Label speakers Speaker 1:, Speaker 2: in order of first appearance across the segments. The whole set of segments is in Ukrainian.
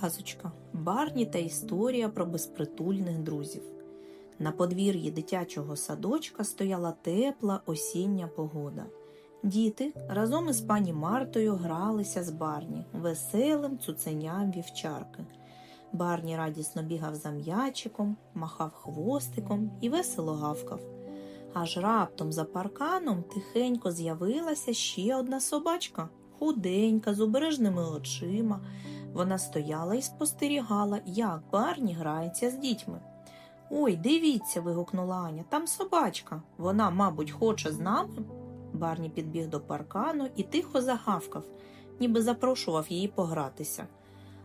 Speaker 1: Казочка Барні та історія про безпритульних друзів. На подвір'ї дитячого садочка стояла тепла осіння погода. Діти разом із пані Мартою гралися з Барні веселим цуценям вівчарки. Барні радісно бігав за м'ячиком, махав хвостиком і весело гавкав. Аж раптом за парканом тихенько з'явилася ще одна собачка, худенька, з обережними очима. Вона стояла і спостерігала, як Барні грається з дітьми. Ой, дивіться, вигукнула Аня, там собачка. Вона, мабуть, хоче з нами. Барні підбіг до паркану і тихо загавкав, ніби запрошував її погратися.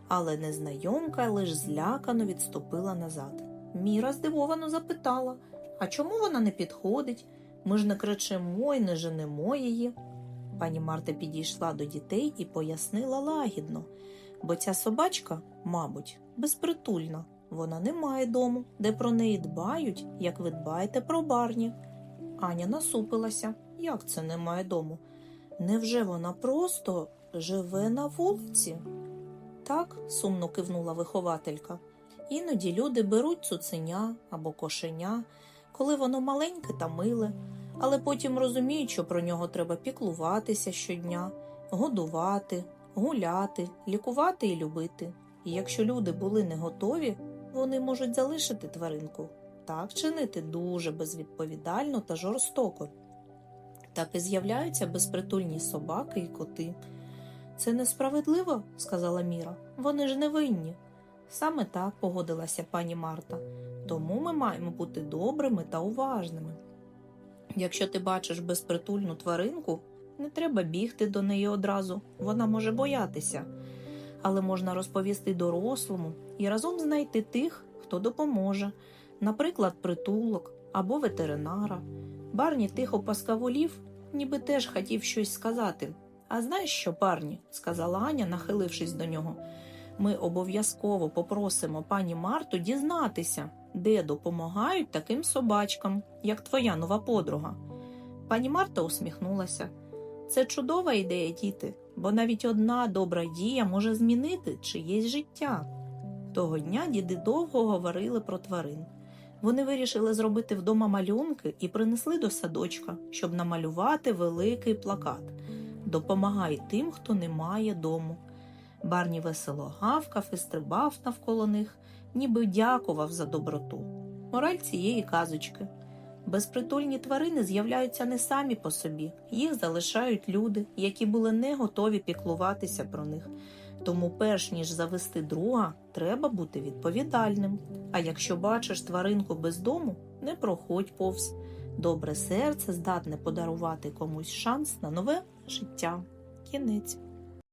Speaker 1: Але незнайомка лиш злякано відступила назад. Міра здивовано запитала А чому вона не підходить? Ми ж не кричимо й не женемо її. Пані Марта підійшла до дітей і пояснила лагідно, бо ця собачка, мабуть, безпритульна. Вона не має дому, де про неї дбають, як ви дбаєте про барні. Аня насупилася. Як це немає дому? Невже вона просто живе на вулиці? Так, сумно кивнула вихователька. Іноді люди беруть цуценя або кошеня, коли воно маленьке та миле, але потім розуміють, що про нього треба піклуватися щодня, годувати, гуляти, лікувати і любити. І якщо люди були не готові, вони можуть залишити тваринку. Так чинити дуже безвідповідально та жорстоко. Так і з'являються безпритульні собаки і коти. Це несправедливо, сказала Міра. Вони ж не винні. Саме так погодилася пані Марта. Тому ми маємо бути добрими та уважними. Якщо ти бачиш безпритульну тваринку, не треба бігти до неї одразу, вона може боятися. Але можна розповісти дорослому і разом знайти тих, хто допоможе, наприклад, притулок або ветеринара. Барні тихо паскаволів, ніби теж хотів щось сказати. А знаєш що, парні, сказала Аня, нахилившись до нього. Ми обов'язково попросимо пані Марту дізнатися, де допомагають таким собачкам, як твоя нова подруга. Пані Марта усміхнулася. Це чудова ідея, діти, бо навіть одна добра дія може змінити чиєсь життя. Того дня діди довго говорили про тварин. Вони вирішили зробити вдома малюнки і принесли до садочка, щоб намалювати великий плакат. Допомагай тим, хто не має дому. Барні весело гавкав і стрибав навколо них, ніби дякував за доброту. Мораль цієї казочки. Безпритульні тварини з'являються не самі по собі, їх залишають люди, які були не готові піклуватися про них. Тому, перш ніж завести друга, треба бути відповідальним. А якщо бачиш тваринку без дому, не проходь повз. Добре серце здатне подарувати комусь шанс на нове життя. Кінець.